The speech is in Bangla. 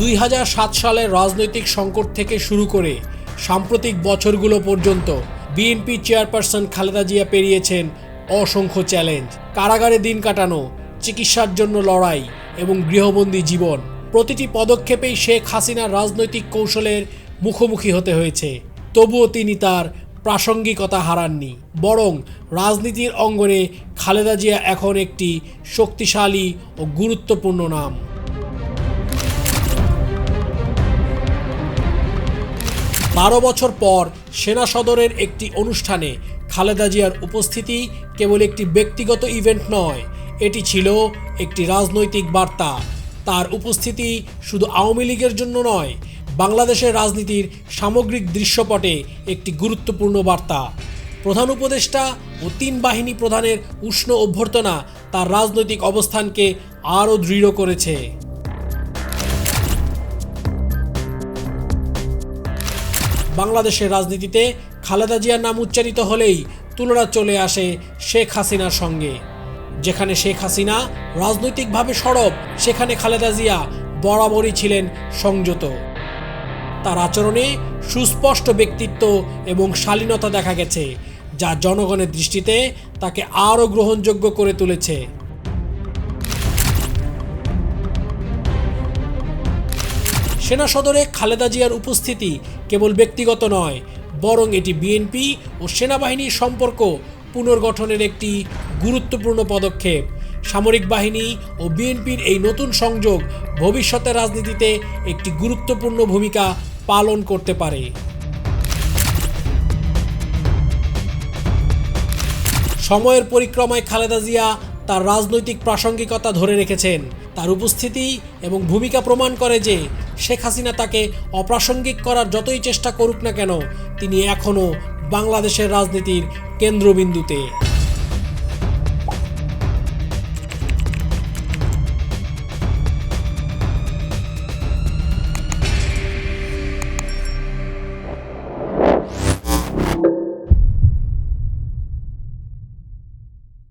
দুই সালের রাজনৈতিক সংকট থেকে শুরু করে সাম্প্রতিক বছরগুলো পর্যন্ত বিএনপি চেয়ারপারসন খালেদা জিয়া পেরিয়েছেন অসংখ্য চ্যালেঞ্জ। কারাগারে দিন কাটানো, চিকিৎসার জন্য লড়াই এবং গৃহবন্দী জীবন। প্রতিটি পদক্ষেপেই শেখ হাসিনার রাজনৈতিক কৌশলের মুখোমুখি হতে হয়েছে। তবুও তিনি তার প্রাসঙ্গিকতা হারাননি। বরং রাজনীতির অঙ্গনে খালেদা জিয়া এখন একটি শক্তিশালী ও গুরুত্বপূর্ণ নাম। বারো বছর পর সেনা সদরের একটি অনুষ্ঠানে খালেদা জিয়ার উপস্থিতি কেবল একটি ব্যক্তিগত ইভেন্ট নয়, এটি ছিল একটি রাজনৈতিক বার্তা। তার উপস্থিতি শুধু আওয়ামী লীগের জন্য নয়, বাংলাদেশের রাজনীতির সামগ্রিক দৃশ্যপটে একটি গুরুত্বপূর্ণ বার্তা। প্রধান উপদেষ্টা ও তিন বাহিনী প্রধানের উষ্ণ অভ্যর্থনা তার রাজনৈতিক অবস্থানকে আরও দৃঢ় করেছে। বাংলাদেশের রাজনীতিতে খালেদা জিয়ার নাম উচ্চারিত হলেই তুলনা চলে আসে শেখ হাসিনার সঙ্গে। যেখানে শেখ হাসিনা রাজনৈতিকভাবে সরব, সেখানে খালেদা জিয়া বরাবরই ছিলেন সংযত। তার আচরণে সুস্পষ্ট ব্যক্তিত্ব এবং শালীনতা দেখা গেছে, যা জনগণের দৃষ্টিতে তাকে আরও গ্রহণযোগ্য করে তুলেছে। সেনা সদরে খালেদা জিয়ার উপস্থিতি কেবল ব্যক্তিগত নয়, বরং এটি বিএনপি ও সেনাবাহিনীর সম্পর্ক পুনর্গঠনের একটি গুরুত্বপূর্ণ পদক্ষেপ। সামরিক বাহিনী ও বিএনপির এই নতুন সংযোগ ভবিষ্যতের রাজনীতিতে একটি গুরুত্বপূর্ণ ভূমিকা পালন করতে পারে। সময়ের পরিক্রমায় খালেদা জিয়া তার রাজনৈতিক প্রাসঙ্গিকতা ধরে রেখেছেন। তার উপস্থিতি এবং ভূমিকা প্রমাণ করে যে শেখ হাসিনা তাকে অপ্রাসঙ্গিক করার যতই চেষ্টা করুক না কেন, তিনি এখনও বাংলাদেশের রাজনীতির কেন্দ্রবিন্দুতে।